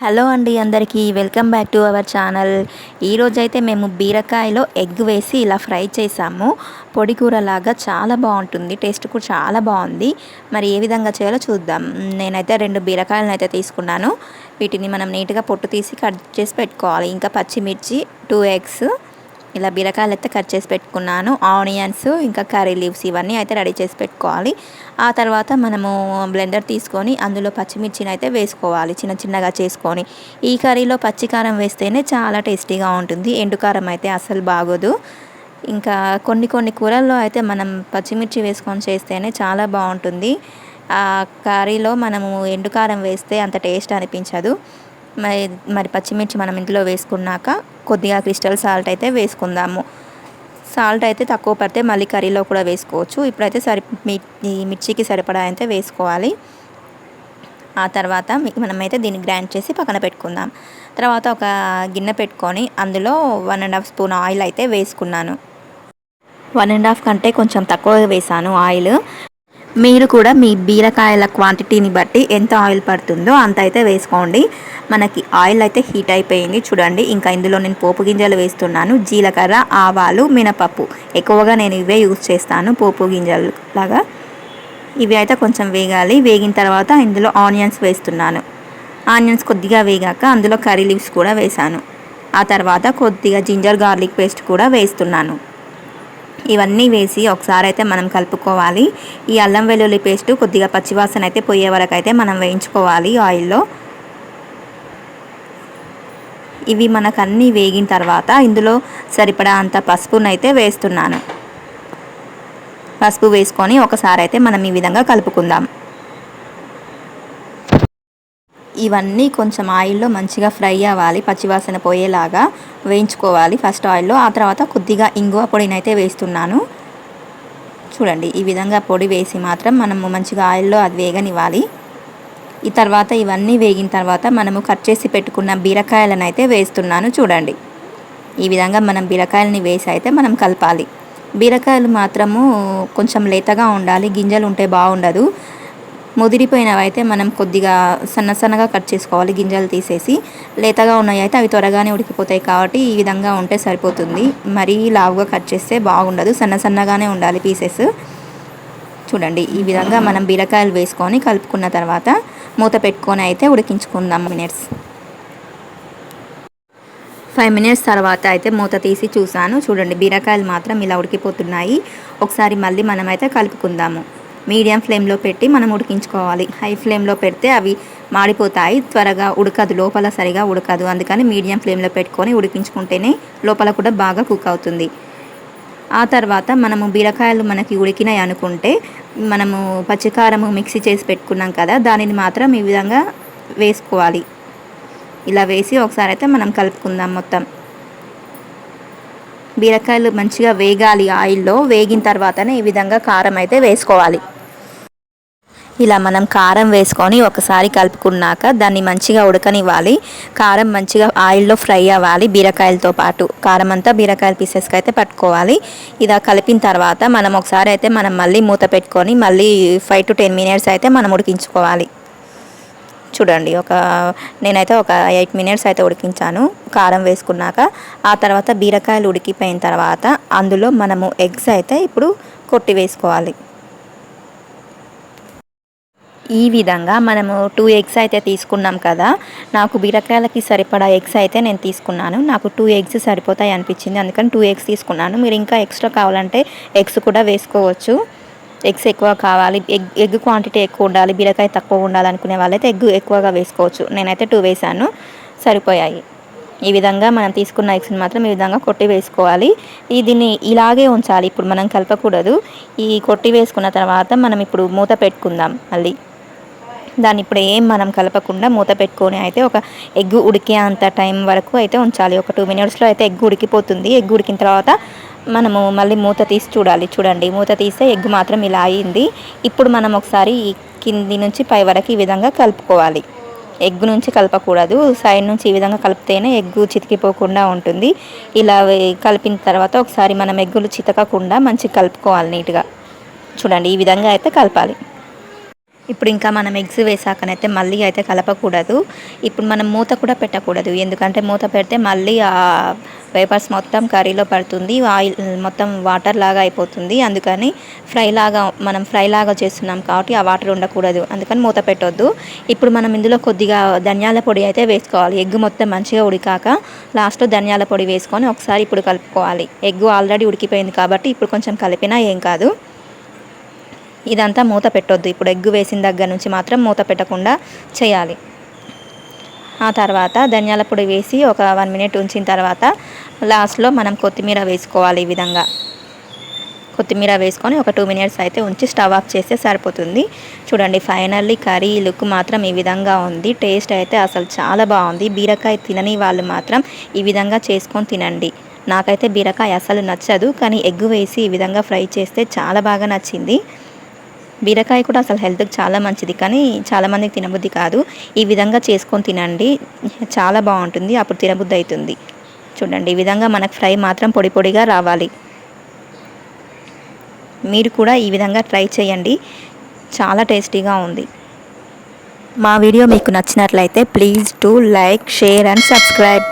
Hello అండి అందరికీ welcome back to our channel. ఈరోజైతే మేము బీరకాయలో ఎగ్ వేసి ఇలా ఫ్రై చేసాము. పొడి కూరలాగా చాలా బాగుంటుంది టేస్ట్ కూడా చాలా బాగుంది. మరి ఏ విధంగా చేయాలో చూద్దాం. నేనైతే రెండు బీరకాయలను అయితే తీసుకున్నాను. వీటిని మనం నీట్గా పొట్టు తీసి కట్ చేసి పెట్టుకోవాలి. ఇంకా పచ్చిమిర్చి టూ ఎగ్స్ ఇలా బీరకాయలు అయితే కట్ చేసి పెట్టుకున్నాను. ఆనియన్స్ ఇంకా కర్రీ లీవ్స్ ఇవన్నీ అయితే రెడీ చేసి పెట్టుకోవాలి. ఆ తర్వాత మనము బ్లెండర్ తీసుకొని అందులో పచ్చిమిర్చిని అయితే వేసుకోవాలి. చిన్న చిన్నగా చేసుకొని. ఈ కర్రీలో పచ్చికారం వేస్తేనే చాలా టేస్టీగా ఉంటుంది. ఎండుకారం అయితే అసలు బాగోదు. ఇంకా కొన్ని కొన్ని కూరల్లో అయితే మనం పచ్చిమిర్చి వేసుకొని చేస్తేనే చాలా బాగుంటుంది. ఆ కర్రీలో మనము ఎండుకారం వేస్తే అంత టేస్ట్ అనిపించదు. మరి మరి పచ్చిమిర్చి మనం ఇంట్లో వేసుకున్నాక కొద్దిగా క్రిస్టల్ సాల్ట్ అయితే వేసుకుందాము. సాల్ట్ అయితే తక్కువ పడితే మళ్ళీ కర్రీలో కూడా వేసుకోవచ్చు. ఇప్పుడైతే సరి ఈ మిర్చికి సరిపడా అయితే వేసుకోవాలి. ఆ తర్వాత మనమైతే దీన్ని గ్రైండ్ చేసి పక్కన పెట్టుకుందాం. తర్వాత ఒక గిన్నె పెట్టుకొని అందులో one and half spoon oil అయితే వేసుకున్నాను. వన్ అండ్ హాఫ్ కంటే కొంచెం తక్కువ వేసాను ఆయిల్. మీరు కూడా మీ బీరకాయల క్వాంటిటీని బట్టి ఎంత ఆయిల్ పడుతుందో అంత అయితే వేసుకోండి. మనకి ఆయిల్ అయితే హీట్ అయిపోయింది. చూడండి ఇంకా ఇందులో నేను పోపు గింజలు వేస్తున్నాను. జీలకర్ర ఆవాలు మినపప్పు. ఎక్కువగా నేను ఇవే యూజ్ చేస్తాను పోపు గింజలు లాగా ఇవి అయితే కొంచెం వేగాలి. వేగిన తర్వాత ఇందులో ఆనియన్స్ వేస్తున్నాను. ఆనియన్స్ కొద్దిగా వేగాక అందులో కర్రీ లీవ్స్ కూడా వేసాను ఆ తర్వాత కొద్దిగా జింజర్ గార్లిక్ పేస్ట్ కూడా వేస్తున్నాను. ఇవన్నీ వేసి ఒకసారి అయితే మనం కలుపుకోవాలి. ఈ అల్లం వెల్లుల్లి పేస్ట్ కొద్దిగా పచ్చివాసన అయితే పోయే వరకు అయితే మనం వేయించుకోవాలి ఆయిల్లో. ఇవి మనకు అన్నీ వేగిన తర్వాత ఇందులో సరిపడా అంత పసుపునైతే వేస్తున్నాను. పసుపు వేసుకొని ఒకసారి అయితే మనం ఈ విధంగా కలుపుకుందాం. ఇవన్నీ కొంచెం ఆయిల్లో మంచిగా ఫ్రై అవ్వాలి పచ్చివాసన పోయేలాగా వేయించుకోవాలి ఫస్ట్ ఆయిల్లో. ఆ తర్వాత కొద్దిగా ఇంగువ పొడిని అయితే వేస్తున్నాను. చూడండి ఈ విధంగా పొడి వేసి మాత్రం మనము మంచిగా ఆయిల్లో అది వేగనివ్వాలి. ఈ తర్వాత ఇవన్నీ వేగిన తర్వాత మనము కట్ చేసి పెట్టుకున్న బీరకాయలను అయితే వేస్తున్నాను చూడండి. ఈ విధంగా మనం బీరకాయలని వేసి అయితే మనం కలపాలి. బీరకాయలు మాత్రము కొంచెం లేతగా ఉండాలి గింజలు ఉంటే బాగుండదు. ముదిరిపోయినవి అయితే మనం కొద్దిగా సన్న సన్నగా కట్ చేసుకోవాలి గింజలు తీసేసి. లేతగా ఉన్నాయి అయితే అవి త్వరగానే ఉడికిపోతాయి కాబట్టి ఈ విధంగా ఉంటే సరిపోతుంది. మరీ లావుగా కట్ చేస్తే బాగుండదు సన్న సన్నగానే ఉండాలి పీసెస్. చూడండి ఈ విధంగా మనం బీరకాయలు వేసుకొని కలుపుకున్న తర్వాత మూత పెట్టుకొని అయితే ఉడికించుకుందాం మినిట్స్. ఫైవ్ మినిట్స్ తర్వాత అయితే మూత తీసి చూసాను చూడండి బీరకాయలు మాత్రం ఇలా ఉడికిపోతున్నాయి. ఒకసారి మళ్ళీ మనమైతే కలుపుకుందాము. మీడియం ఫ్లేమ్లో పెట్టి మనం ఉడికించుకోవాలి. హై ఫ్లేమ్లో పెడితే అవి మాడిపోతాయి. త్వరగా ఉడకదు. లోపల సరిగా ఉడకదు. అందుకని మీడియం ఫ్లేమ్లో పెట్టుకొని ఉడికించుకుంటేనే లోపల కూడా బాగా కుక్ అవుతుంది. ఆ తర్వాత మనము బీరకాయలు మనకి ఉడికినాయి అనుకుంటే మనము పచ్చికారము మిక్సీ చేసి పెట్టుకున్నాం కదా దానిని మాత్రం ఈ విధంగా వేసుకోవాలి. ఇలా వేసి ఒకసారి అయితే మనం కలుపుకుందాం మొత్తం. బీరకాయలు మంచిగా వేగాలి ఆయిల్లో. వేగిన తర్వాతనే ఈ విధంగా కారం అయితే వేసుకోవాలి. ఇలా మనం కారం వేసుకొని ఒకసారి కలుపుకున్నాక దాన్ని మంచిగా ఉడకనివ్వాలి. కారం మంచిగా ఆయిల్లో ఫ్రై అవ్వాలి బీరకాయలతో పాటు. కారం అంతా బీరకాయల పీసెస్కి అయితే పట్టుకోవాలి. ఇలా కలిపిన తర్వాత మనం ఒకసారి అయితే మనం మళ్ళీ మూత పెట్టుకొని మళ్ళీ ఫైవ్ టు టెన్ మినిట్స్ అయితే మనం ఉడికించుకోవాలి. చూడండి ఒక నేనైతే ఒక ఎయిట్ మినిట్స్ అయితే ఉడికించాను. కారం వేసుకున్నాక ఆ తర్వాత బీరకాయలు ఉడికిపోయిన తర్వాత అందులో మనము ఎగ్స్ అయితే ఇప్పుడు కొట్టి వేసుకోవాలి. ఈ విధంగా మనము టూ ఎగ్స్ అయితే తీసుకున్నాం కదా. నాకు బీరకాయలకి సరిపడా ఎగ్స్ అయితే నేను తీసుకున్నాను. నాకు టూ ఎగ్స్ సరిపోతాయి అనిపించింది. అందుకని టూ ఎగ్స్ తీసుకున్నాను. మీరు ఇంకా ఎక్స్ట్రా కావాలంటే ఎగ్స్ కూడా వేసుకోవచ్చు. ఎగ్స్ ఎక్కువ కావాలి. ఎగ్ ఎగ్ క్వాంటిటీ ఎక్కువ ఉండాలి. బీరకాయ తక్కువ ఉండాలి అనుకునే వాళ్ళైతే ఎగ్ ఎక్కువగా వేసుకోవచ్చు. నేనైతే టూ వేసాను సరిపోయాయి. ఈ విధంగా మనం తీసుకున్న ఎగ్స్ని మాత్రం ఈ విధంగా కొట్టి వేసుకోవాలి. దీన్ని ఇలాగే ఉంచాలి. ఇప్పుడు మనం కలపకూడదు. ఈ కొట్టి వేసుకున్న తర్వాత మనం ఇప్పుడు మూత పెట్టుకుందాం మళ్ళీ. దాన్ని ఇప్పుడు ఏం మనం కలపకుండా మూత పెట్టుకొని అయితే ఒక ఎగ్ ఉడికే అంత టైం వరకు అయితే ఉంచాలి. ఒక టూ మినిట్స్లో అయితే ఎగ్ ఉడికిపోతుంది. ఎగ్ ఉడికిన తర్వాత మనము మళ్ళీ మూత తీసి చూడాలి. చూడండి మూత తీస్తే ఎగ్ మాత్రం ఇలా అయింది. ఇప్పుడు మనం ఒకసారి కింది నుంచి పై వరకు ఈ విధంగా కలుపుకోవాలి. ఎగ్ నుంచి కలపకూడదు. సైడ్ నుంచి ఈ విధంగా కలిపితేనే ఎగ్గు చితికిపోకుండా ఉంటుంది. ఇలా కలిపిన తర్వాత ఒకసారి మనం ఎగ్గులు చితకకుండా మంచిగా కలుపుకోవాలి నీట్గా. చూడండి ఈ విధంగా అయితే కలపాలి. ఇప్పుడు ఇంకా మనం ఎగ్స్ వేసాకనైతే మళ్ళీ అయితే కలపకూడదు. ఇప్పుడు మనం మూత కూడా పెట్టకూడదు. ఎందుకంటే మూత పెడితే మళ్ళీ ఆ పేపర్స్ మొత్తం కర్రీలో పడుతుంది. ఆయిల్ మొత్తం వాటర్ లాగా అయిపోతుంది. అందుకని ఫ్రై లాగా మనం ఫ్రై లాగా చేస్తున్నాం కాబట్టి ఆ వాటర్ ఉండకూడదు. అందుకని మూత పెట్టొద్దు. ఇప్పుడు మనం ఇందులో కొద్దిగా ధనియాల పొడి అయితే వేసుకోవాలి. ఎగ్ మొత్తం మంచిగా ఉడికాక లాస్ట్లో ధనియాల పొడి వేసుకొని ఒకసారి ఇప్పుడు కలుపుకోవాలి. ఎగ్ ఆల్రెడీ ఉడికిపోయింది కాబట్టి ఇప్పుడు కొంచెం కలిపినా ఏం కాదు. ఇదంతా మూత పెట్టొద్దు. ఇప్పుడు ఎగ్ వేసిన దగ్గర నుంచి మాత్రం మూత పెట్టకుండా చేయాలి. ఆ తర్వాత ధనియాల పొడి వేసి ఒక వన్ మినిట్ ఉంచిన తర్వాత లాస్ట్లో మనం కొత్తిమీర వేసుకోవాలి ఈ విధంగా. కొత్తిమీర వేసుకొని ఒక టూ మినిట్స్ అయితే ఉంచి స్టవ్ ఆఫ్ చేస్తే సరిపోతుంది. చూడండి ఫైనల్లీ కర్రీ లుక్ మాత్రం ఈ విధంగా ఉంది. టేస్ట్ అయితే అసలు చాలా బాగుంది. బీరకాయ తినని వాళ్ళు మాత్రం ఈ విధంగా చేసుకొని తినండి. నాకైతే బీరకాయ అసలు నచ్చదు కానీ ఎగ్ వేసి ఈ విధంగా ఫ్రై చేస్తే చాలా బాగా నచ్చింది. బీరకాయ కూడా అసలు హెల్త్కి చాలా మంచిది కానీ చాలామందికి తినబుద్ధి కాదు. ఈ విధంగా చేసుకొని తినండి. చాలా బాగుంటుంది. అప్పుడు తినబుద్ధి అవుతుంది చూడండి ఈ విధంగా మనకు ఫ్రై మాత్రం పొడి పొడిగా రావాలి. మీరు కూడా ఈ విధంగా ట్రై చేయండి. చాలా టేస్టీగా ఉంది. మా వీడియో మీకు నచ్చినట్లయితే please to like share and subscribe.